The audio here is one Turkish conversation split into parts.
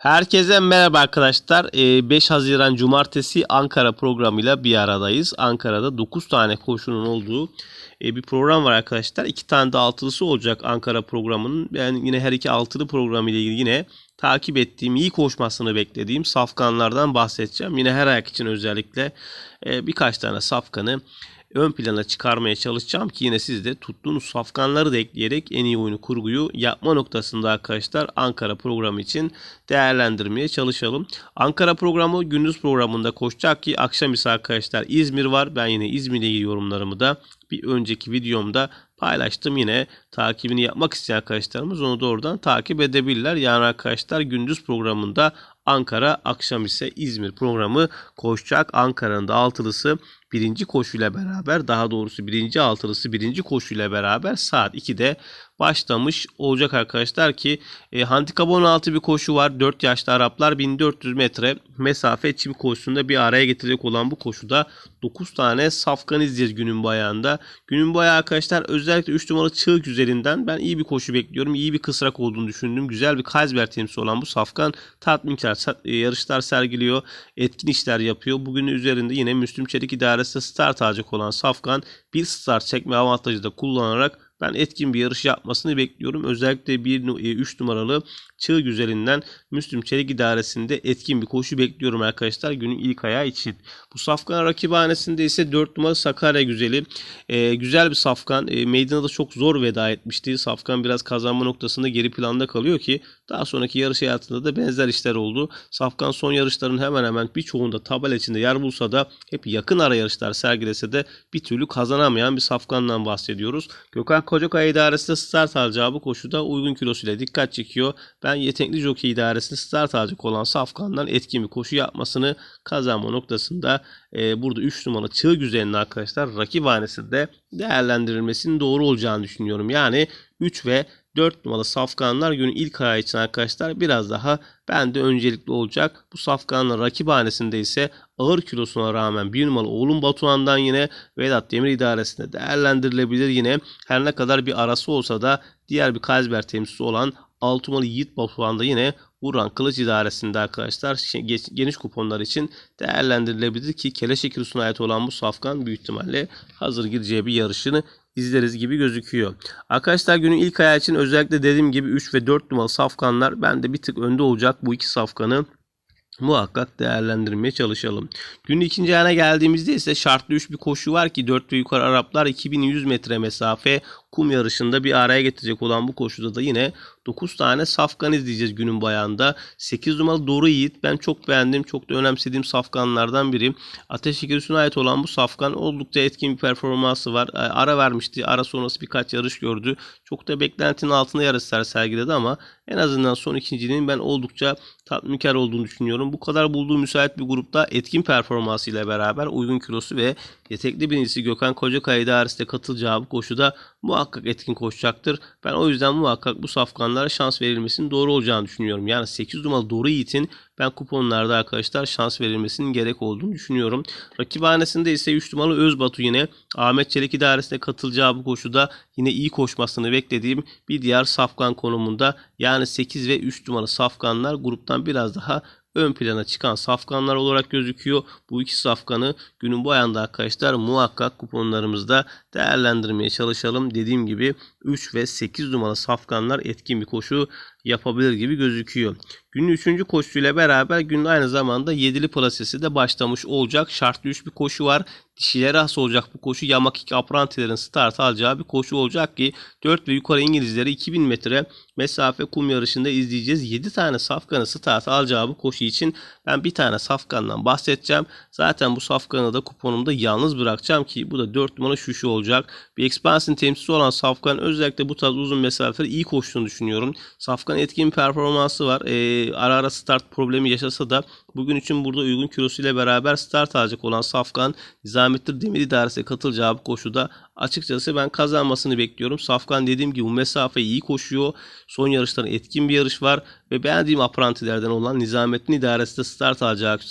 Herkese merhaba arkadaşlar. Ee, 5 Haziran Cumartesi Ankara programıyla bir aradayız. Ankara'da 9 tane koşunun olduğu e, bir program var arkadaşlar. 2 tane de altılısı olacak Ankara programının. Ben yine her iki altılı programı ile ilgili yine takip ettiğim, iyi koşmasını beklediğim safkanlardan bahsedeceğim. Yine her ayak için özellikle e, birkaç tane safkanı ön plana çıkarmaya çalışacağım ki yine siz de tuttuğunuz safkanları da ekleyerek en iyi oyunu kurguyu yapma noktasında arkadaşlar Ankara programı için değerlendirmeye çalışalım. Ankara programı gündüz programında koşacak ki akşam ise arkadaşlar İzmir var. Ben yine İzmir'le ilgili yorumlarımı da bir önceki videomda paylaştım. Yine takibini yapmak isteyen arkadaşlarımız onu da oradan takip edebilirler. Yani arkadaşlar gündüz programında Ankara, akşam ise İzmir programı koşacak. Ankara'nın da altılısı birinci koşuyla beraber daha doğrusu birinci altılısı birinci koşuyla beraber saat 2'de başlamış olacak arkadaşlar ki e, handikap 16 bir koşu var. 4 yaşlı Araplar 1400 metre mesafe çim koşusunda bir araya getirecek olan bu koşuda 9 tane safkan izleyeceğiz günün bayağında. Günün bayağı arkadaşlar özellikle 3 numaralı çığ üzerinden ben iyi bir koşu bekliyorum. İyi bir kısrak olduğunu düşündüm. Güzel bir Kazber temsilcisi olan bu safkan tatminkar e, yarışlar sergiliyor. Etkin işler yapıyor. Bugün üzerinde yine Müslüm Çelik idaresinde start alacak olan safkan bir start çekme avantajı da kullanarak ben etkin bir yarış yapmasını bekliyorum. Özellikle 1 3 numaralı çığ güzelinden Müslüm Çelik idaresinde etkin bir koşu bekliyorum arkadaşlar günün ilk ayağı için. Bu safkan rakibhanesinde ise 4 numaralı Sakarya güzeli. Ee, güzel bir safkan. E, meydana da çok zor veda etmişti. Safkan biraz kazanma noktasında geri planda kalıyor ki daha sonraki yarış hayatında da benzer işler oldu. Safkan son yarışların hemen hemen birçoğunda tabela içinde yer bulsa da hep yakın ara yarışlar sergilese de bir türlü kazanamayan bir safkandan bahsediyoruz. Gökhan Kocakaya idaresinde start alacağı bu koşuda uygun kilosuyla dikkat çekiyor. Ben yetenekli jockey idaresinde start alacak olan Safkan'dan etkin bir koşu yapmasını kazanma noktasında e, burada 3 numaralı çığ güzelinin arkadaşlar rakip hanesinde değerlendirilmesinin doğru olacağını düşünüyorum. Yani 3 ve 4 numaralı safkanlar günün ilk ayağı için arkadaşlar biraz daha bende öncelikli olacak. Bu safkanlar rakibhanesinde ise ağır kilosuna rağmen 1 numaralı oğlum Batuhan'dan yine Vedat Demir idaresinde değerlendirilebilir. Yine her ne kadar bir arası olsa da diğer bir Kazber temsilcisi olan 6 numaralı Yiğit Batuhan'da yine Burhan Kılıç idaresinde arkadaşlar geniş kuponlar için değerlendirilebilir ki Keleşe kilosuna ait olan bu safkan büyük ihtimalle hazır gideceği bir yarışını izleriz gibi gözüküyor. Arkadaşlar günün ilk ayağı için özellikle dediğim gibi 3 ve 4 numaralı safkanlar bende bir tık önde olacak bu iki safkanı muhakkak değerlendirmeye çalışalım. Günün ikinci ayağına geldiğimizde ise şartlı 3 bir koşu var ki 4 ve yukarı Araplar 2100 metre mesafe kum yarışında bir araya getirecek olan bu koşuda da yine 9 tane safkan izleyeceğiz günün bayağında. 8 numaralı Doğru Yiğit ben çok beğendim. Çok da önemsediğim safkanlardan biri. Ateş Şekeri ait olan bu safkan oldukça etkin bir performansı var. Ara vermişti. Ara sonrası birkaç yarış gördü. Çok da beklentinin altında yarışlar sergiledi ama en azından son ikinciliğin ben oldukça tatminkar olduğunu düşünüyorum. Bu kadar bulduğu müsait bir grupta etkin performansıyla beraber uygun kilosu ve yetenekli birincisi Gökhan Kocakaya idaresinde katılacağı bu koşuda muhakkak etkin koşacaktır. Ben o yüzden muhakkak bu safkanlara şans verilmesinin doğru olacağını düşünüyorum. Yani 8 numaralı Doğru Yiğit'in ben kuponlarda arkadaşlar şans verilmesinin gerek olduğunu düşünüyorum. Rakibhanesinde ise 3 numaralı Özbatu yine Ahmet Çelik idaresine katılacağı bu koşuda yine iyi koşmasını beklediğim bir diğer safkan konumunda. Yani 8 ve 3 numaralı safkanlar gruptan biraz daha ön plana çıkan safkanlar olarak gözüküyor. Bu iki safkanı günün bu ayında arkadaşlar muhakkak kuponlarımızda değerlendirmeye çalışalım. Dediğim gibi 3 ve 8 numaralı safkanlar etkin bir koşu yapabilir gibi gözüküyor. Günün 3. koşusuyla beraber günün aynı zamanda 7'li plasesi de başlamış olacak. Şartlı 3 bir koşu var. Dişilere has olacak bu koşu. Yamakik Aprantilerin start alacağı bir koşu olacak ki 4 ve yukarı İngilizleri 2000 metre mesafe kum yarışında izleyeceğiz. 7 tane safkanı start alacağı bu koşu için ben bir tane safkandan bahsedeceğim. Zaten bu safkanı da kuponumda yalnız bırakacağım ki bu da 4 numara şuşu olacak. Bir expansion temsilcisi olan safkan özellikle bu tarz uzun mesafeleri iyi koştuğunu düşünüyorum. Safkan etkin performansı var. Ee, ara ara start problemi yaşasa da bugün için burada uygun kilosuyla beraber start alacak olan Safkan Nizamettin Demir İdaresi'ne katılacağı bu koşuda açıkçası ben kazanmasını bekliyorum. Safkan dediğim gibi bu mesafeyi iyi koşuyor. Son yarışların etkin bir yarış var ve beğendiğim aprantilerden olan Nizamettin İdaresi'de start alacak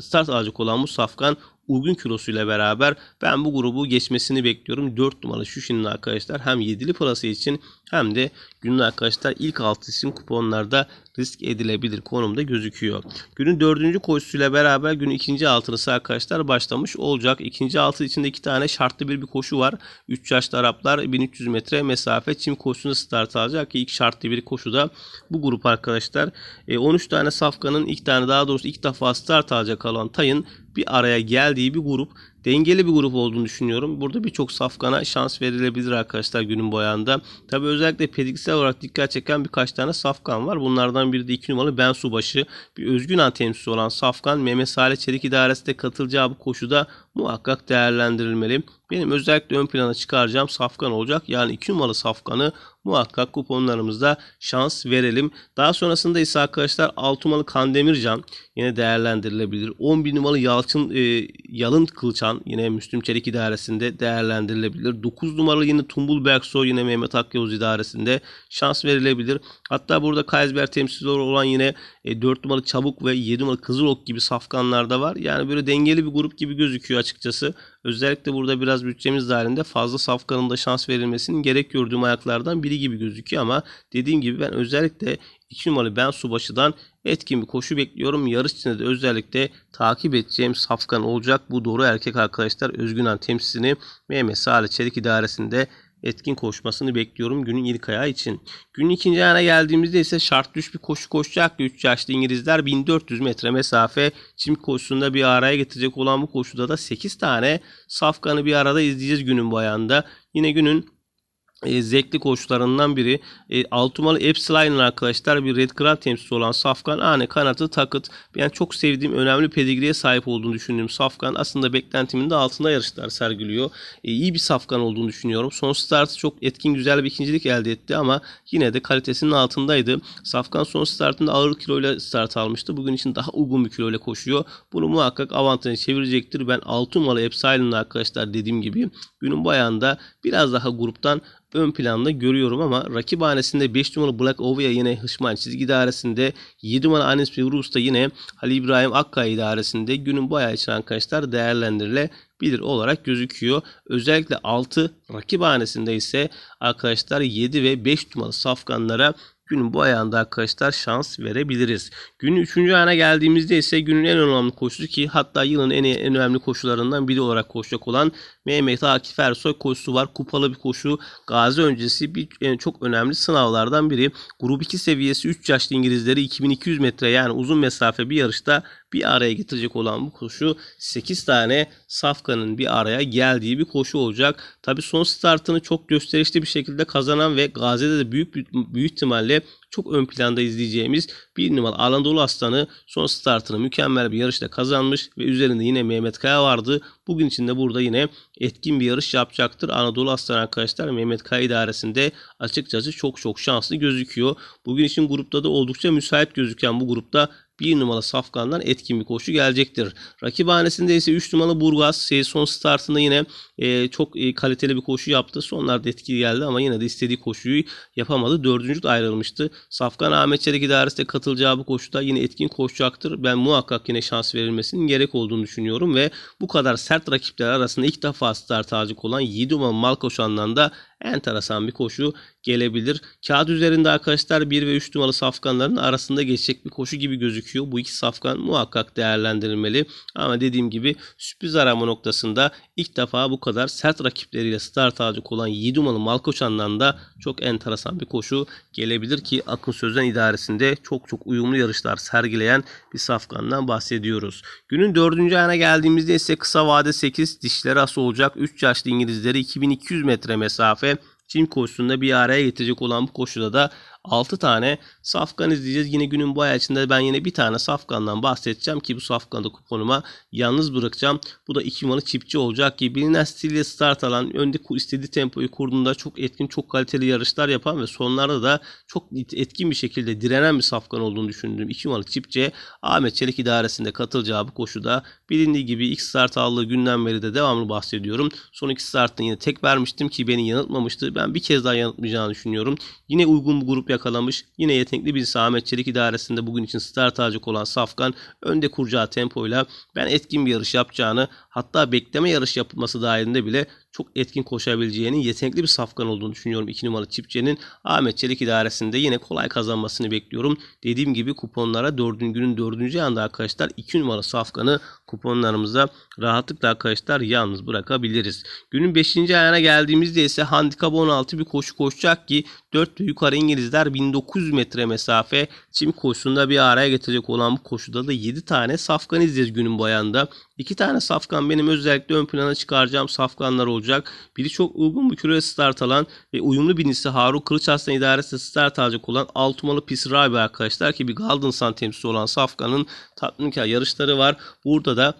start alacak olan bu Safkan uygun kilosuyla beraber ben bu grubu geçmesini bekliyorum. 4 numaralı Şuşin'in arkadaşlar hem 7'li pırası için hem de günün arkadaşlar ilk 6 isim kuponlarda risk edilebilir konumda gözüküyor. Günün dördüncü koşusuyla beraber günün ikinci altılısı arkadaşlar başlamış olacak. İkinci altı içinde iki tane şartlı bir bir koşu var. 3 yaşlı Araplar 1300 metre mesafe çim koşusunda start alacak ki ilk şartlı bir koşuda bu grup arkadaşlar. E, 13 tane safkanın ilk tane daha doğrusu ilk defa start alacak olan Tay'ın bir araya geldiği bir grup dengeli bir grup olduğunu düşünüyorum. Burada birçok safkana şans verilebilir arkadaşlar günün boyanda. Tabi özellikle pediksel olarak dikkat çeken birkaç tane safkan var. Bunlardan biri de 2 numaralı Ben Subaşı. Bir özgün temsilcisi olan safkan Mehmet Salih Çelik idaresinde katılacağı bu koşuda muhakkak değerlendirilmeli. Benim özellikle ön plana çıkaracağım safkan olacak. Yani 2 numaralı safkanı muhakkak kuponlarımızda şans verelim. Daha sonrasında ise arkadaşlar 6 numaralı Kandemircan yine değerlendirilebilir. 11 numaralı Yalçın e, Yalın Kılıçan yine Müslüm Çelik idaresinde değerlendirilebilir. 9 numaralı yine Tumbul Berksoy yine Mehmet Akyavuz idaresinde şans verilebilir. Hatta burada Kaysberg temsilcileri olan yine e, 4 numaralı Çabuk ve 7 numaralı Kızılok gibi safkanlar da var. Yani böyle dengeli bir grup gibi gözüküyor açıkçası. Özellikle burada biraz bütçemiz dahilinde fazla safkanın da şans verilmesinin gerek gördüğüm ayaklardan biri gibi gözüküyor ama dediğim gibi ben özellikle 2 numaralı Ben Subaşı'dan etkin bir koşu bekliyorum. Yarış içinde de özellikle takip edeceğim safkan olacak. Bu doğru erkek arkadaşlar Özgünan temsilcisini Mehmet Salih Çelik idaresinde etkin koşmasını bekliyorum günün ilk ayağı için. Günün ikinci ayağına geldiğimizde ise şart düş bir koşu koşacak 3 yaşlı İngilizler 1400 metre mesafe çim koşusunda bir araya getirecek olan bu koşuda da 8 tane safkanı bir arada izleyeceğiz günün bu ayağında. Yine günün e, zevkli koşularından biri. E, Altumalı Epsilon arkadaşlar bir Red Grand temsilcisi olan Safkan Ane kanatı takıt. Ben çok sevdiğim önemli pedigriye sahip olduğunu düşündüğüm Safkan aslında beklentimin de altında yarışlar sergiliyor. E, iyi bir Safkan olduğunu düşünüyorum. Son startı çok etkin güzel bir ikincilik elde etti ama yine de kalitesinin altındaydı. Safkan son startında ağır kiloyla start almıştı. Bugün için daha uygun bir kiloyla koşuyor. Bunu muhakkak avantajı çevirecektir. Ben Altumalı Epsilon arkadaşlar dediğim gibi günün bu ayağında biraz daha gruptan ön planda görüyorum ama rakip hanesinde 5 numaralı Black Ovia yine Hışman çizgi idaresinde 7 numaralı Anis Rus da yine Halil İbrahim Akkaya idaresinde günün bu ayağı için arkadaşlar değerlendirilebilir olarak gözüküyor. Özellikle 6 rakip hanesinde ise arkadaşlar 7 ve 5 numaralı safkanlara günün bu ayağında arkadaşlar şans verebiliriz. Günün 3. ayağına geldiğimizde ise günün en önemli koşusu ki hatta yılın en, en önemli koşularından biri olarak koşacak olan Mehmet Akif Ersoy koşusu var. Kupalı bir koşu. Gazi öncesi bir en çok önemli sınavlardan biri. Grup 2 seviyesi 3 yaşlı İngilizleri 2200 metre yani uzun mesafe bir yarışta bir araya getirecek olan bu koşu 8 tane safkanın bir araya geldiği bir koşu olacak. Tabi son startını çok gösterişli bir şekilde kazanan ve Gazi'de de büyük büyük ihtimalle çok ön planda izleyeceğimiz bir numaralı Anadolu Aslanı son startını mükemmel bir yarışla kazanmış ve üzerinde yine Mehmet Kaya vardı. Bugün içinde burada yine etkin bir yarış yapacaktır. Anadolu Aslan arkadaşlar Mehmet Kaya idaresinde açıkçası çok çok şanslı gözüküyor. Bugün için grupta da oldukça müsait gözüken bu grupta bir numaralı Safkan'dan etkin bir koşu gelecektir. Rakibhanesinde ise 3 numaralı Burgaz son startında yine e, çok e, kaliteli bir koşu yaptı. Sonlarda etkili geldi ama yine de istediği koşuyu yapamadı. Dördüncü ayrılmıştı. Safkan Ahmet Çelik idaresinde katılacağı bu koşuda yine etkin koşacaktır. Ben muhakkak yine şans verilmesinin gerek olduğunu düşünüyorum ve bu kadar sert rakipler arasında ilk defa start alacak olan 7 numaralı Malkoşan'dan da enteresan bir koşu gelebilir. Kağıt üzerinde arkadaşlar 1 ve 3 numaralı safkanların arasında geçecek bir koşu gibi gözüküyor. Bu iki safkan muhakkak değerlendirilmeli. Ama dediğim gibi sürpriz arama noktasında ilk defa bu kadar sert rakipleriyle start alacak olan 7 numaralı Malkoçan'dan da çok enteresan bir koşu gelebilir ki Akın Sözden idaresinde çok çok uyumlu yarışlar sergileyen bir safkandan bahsediyoruz. Günün 4. ayına geldiğimizde ise kısa vade 8 dişleri as olacak 3 yaşlı İngilizleri 2200 metre mesafe Çim koşusunda bir araya getirecek olan bu koşuda da 6 tane safkan izleyeceğiz. Yine günün bu ay içinde ben yine bir tane safkandan bahsedeceğim ki bu safkanı kuponuma yalnız bırakacağım. Bu da 2 numaralı çiftçi olacak ki bilinen stille start alan önde istediği tempoyu kurduğunda çok etkin çok kaliteli yarışlar yapan ve sonlarda da çok etkin bir şekilde direnen bir safkan olduğunu düşündüğüm 2 numaralı çiftçi Ahmet Çelik idaresinde katılacağı bu koşuda bilindiği gibi ilk start aldığı günden beri de devamlı bahsediyorum. Son iki startını yine tek vermiştim ki beni yanıltmamıştı. Ben bir kez daha yanıltmayacağını düşünüyorum. Yine uygun bir grup yakalamış. Yine yetenekli bir Ahmet Çelik idaresinde bugün için start alacak olan Safkan önde kuracağı tempoyla ben etkin bir yarış yapacağını hatta bekleme yarış yapılması dahilinde bile çok etkin koşabileceğinin yetenekli bir safkan olduğunu düşünüyorum 2 numaralı çiftçinin. Ahmet Çelik idaresinde yine kolay kazanmasını bekliyorum. Dediğim gibi kuponlara 4. günün 4. anda arkadaşlar 2 numaralı safkanı kuponlarımıza rahatlıkla arkadaşlar yalnız bırakabiliriz. Günün 5. ayağına geldiğimizde ise handikap 16 bir koşu koşacak ki 4 ve yukarı İngilizler 1900 metre mesafe çim koşusunda bir araya getirecek olan bu koşuda da 7 tane safkan izleyeceğiz günün boyanda. 2 tane safkan benim özellikle ön plana çıkaracağım safkanlar olacak. Biri çok uygun bir kiloya start alan ve uyumlu birincisi Harun Kılıçarslan idaresinde start alacak olan Altumalı Pisrabi arkadaşlar ki bir Golden Sun temsilcisi olan safkanın tatminkar yarışları var. Burada da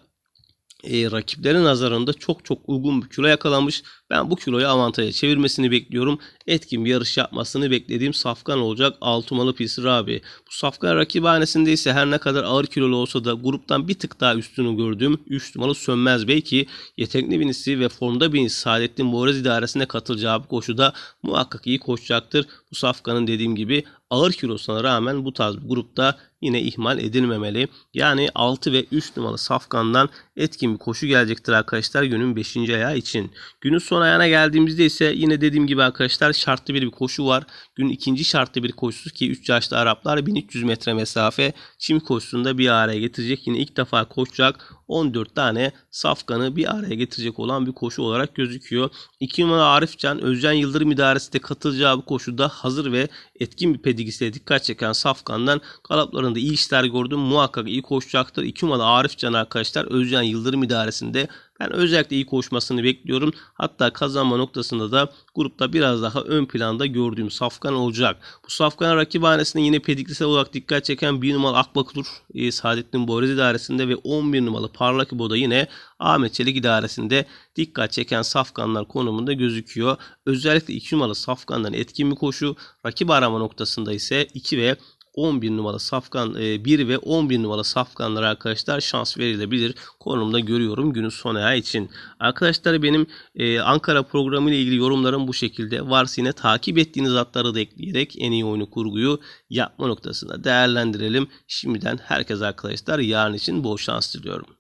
e, rakiplerin nazarında çok çok uygun bir kilo yakalamış. Ben bu kiloyu avantaja çevirmesini bekliyorum. Etkin bir yarış yapmasını beklediğim Safkan olacak Altumalı Pisir abi. Bu Safkan rakibhanesinde ise her ne kadar ağır kilolu olsa da gruptan bir tık daha üstünü gördüğüm 3 numaralı Sönmez Bey ki yetenekli binisi ve formda binisi Saadettin Boğraz idaresine katılacağı bu koşuda muhakkak iyi koşacaktır. Bu Safkan'ın dediğim gibi ağır kilosuna rağmen bu tarz bir grupta yine ihmal edilmemeli. Yani 6 ve 3 numaralı Safkan'dan etkin bir koşu gelecektir arkadaşlar günün 5. ayağı için. Günün son ayağına geldiğimizde ise yine dediğim gibi arkadaşlar şartlı bir, bir koşu var. Günün ikinci şartlı bir koşusu ki 3 yaşlı Araplar 1300 metre mesafe çim koşusunda bir araya getirecek. Yine ilk defa koşacak 14 tane safkanı bir araya getirecek olan bir koşu olarak gözüküyor. 2 numara Arifcan Özcan Yıldırım idaresinde katılacağı bu koşuda hazır ve etkin bir pedigisiyle dikkat çeken safkandan galaplarında iyi işler gördüm. Muhakkak iyi koşacaktır. 2 numara Arifcan arkadaşlar Özcan Yıldırım idaresinde ben özellikle iyi koşmasını bekliyorum. Hatta kazanma noktasında da grupta biraz daha ön planda gördüğüm Safkan olacak. Bu Safkan rakibhanesinde yine pediklisel olarak dikkat çeken 1 numaralı Akbakur e, Saadettin Boğaz idaresinde ve 11 numaralı Parlak İbo'da yine Ahmet Çelik idaresinde dikkat çeken Safkanlar konumunda gözüküyor. Özellikle 2 numaralı Safkan'dan etkin bir koşu. Rakip arama noktasında ise 2 ve 11 numara safkan 1 ve 11 numara safkanlara arkadaşlar şans verilebilir konumda görüyorum günün son ayağı için. Arkadaşlar benim e, Ankara programı ile ilgili yorumlarım bu şekilde. Varsa yine takip ettiğiniz atları da ekleyerek en iyi oyunu kurguyu yapma noktasında değerlendirelim. Şimdiden herkes arkadaşlar yarın için bol şans diliyorum.